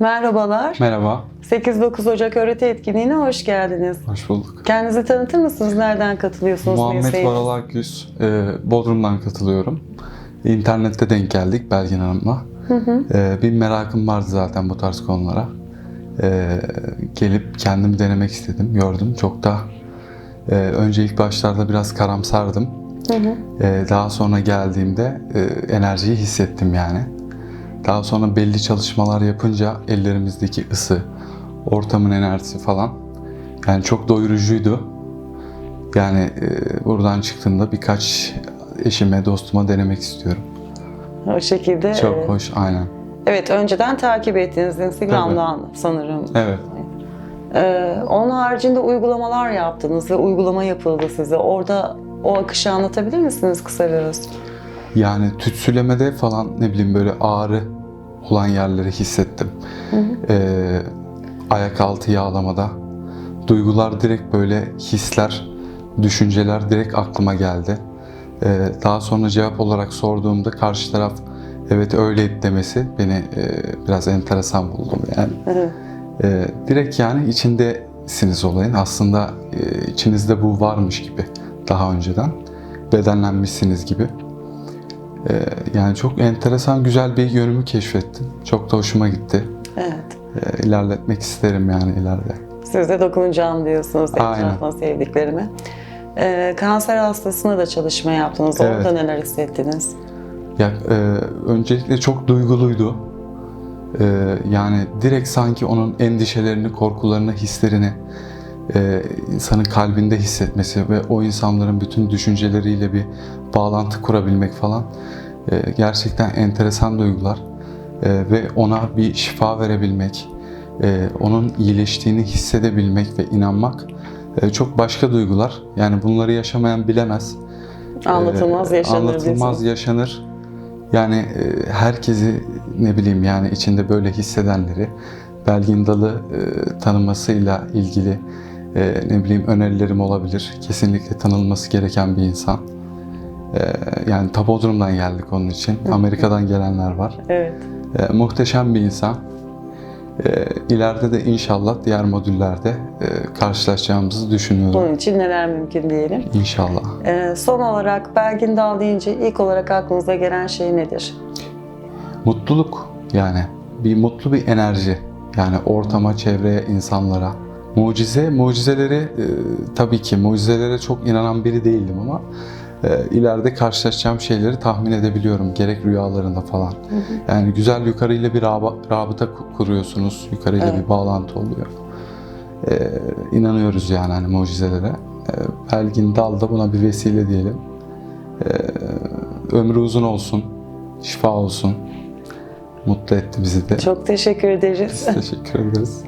Merhabalar. Merhaba, 8-9 Ocak öğreti etkinliğine hoş geldiniz. hoş bulduk. Kendinizi tanıtır mısınız? Nereden katılıyorsunuz? Muhammed? Varal Akgüz, e, Bodrum'dan katılıyorum. İnternette denk geldik Belgin Hanım'la. E, bir merakım vardı zaten bu tarz konulara. E, gelip kendimi denemek istedim, gördüm. Çok da e, önce ilk başlarda biraz karamsardım. E, daha sonra geldiğimde e, enerjiyi hissettim yani. Daha sonra belli çalışmalar yapınca ellerimizdeki ısı, ortamın enerjisi falan yani çok doyurucuydu. Yani e, buradan çıktığımda birkaç eşime, dostuma denemek istiyorum. O şekilde. Çok e, hoş, aynen. Evet, önceden takip ettiniz Instagram'dan sanırım. Evet. Ee, onun haricinde uygulamalar yaptınız ve uygulama yapıldı size. Orada o akışı anlatabilir misiniz kısa biraz? Yani tütsülemede falan ne bileyim böyle ağrı olan yerleri hissettim. Ee, ayak altı yağlamada duygular direkt böyle hisler, düşünceler direkt aklıma geldi. Ee, daha sonra cevap olarak sorduğumda karşı taraf evet öyle demesi beni e, biraz enteresan buldum yani. Evet. Ee, direkt yani içindesiniz olayın. Aslında e, içinizde bu varmış gibi daha önceden. Bedenlenmişsiniz gibi. Ee, yani çok enteresan, güzel bir yönümü keşfettim. Çok da hoşuma gitti. evet. Ee, ilerletmek isterim yani ileride. Siz de dokunacağım diyorsunuz etrafına sevdiklerime. Ee, kanser hastasına da çalışma yaptınız. Orada Evet. neler hissettiniz? Ya, e, öncelikle çok duyguluydu. E, yani direkt sanki onun endişelerini, korkularını, hislerini e, insanın kalbinde hissetmesi ve o insanların bütün düşünceleriyle bir bağlantı kurabilmek falan e, gerçekten enteresan duygular. E, ve ona bir şifa verebilmek, e, onun iyileştiğini hissedebilmek ve inanmak e, çok başka duygular. Yani bunları yaşamayan bilemez. Anlatılmaz Ee, yaşanır Anlatılmaz yaşanır. Yani e, herkesi ne bileyim yani içinde böyle hissedenleri Belgin Dalı e, tanımasıyla ilgili e, ne bileyim önerilerim olabilir. Kesinlikle tanınması gereken bir insan. E, yani ta Bodrum'dan geldik onun için. Amerika'dan gelenler var. Evet. E, muhteşem bir insan. E, ileride de inşallah diğer modüllerde e, karşılaşacağımızı düşünüyorum. Bunun için neler mümkün diyelim. İnşallah. Ee, son olarak Belgin Dal deyince ilk olarak aklınıza gelen şey nedir? Mutluluk yani bir mutlu bir enerji yani ortama, çevreye, insanlara. Mucize, mucizeleri e, tabii ki mucizelere çok inanan biri değildim ama e, ileride karşılaşacağım şeyleri tahmin edebiliyorum gerek rüyalarında falan. Yani güzel yukarıyla bir raba- rabıta ku- kuruyorsunuz, yukarıyla Evet. bir bağlantı oluyor. E, inanıyoruz yani hani mucizelere. E, Belgin Dal da buna bir vesile diyelim. E, ömrü uzun olsun, şifa olsun. Mutlu etti bizi de. Çok teşekkür ederiz. Biz teşekkür ederiz.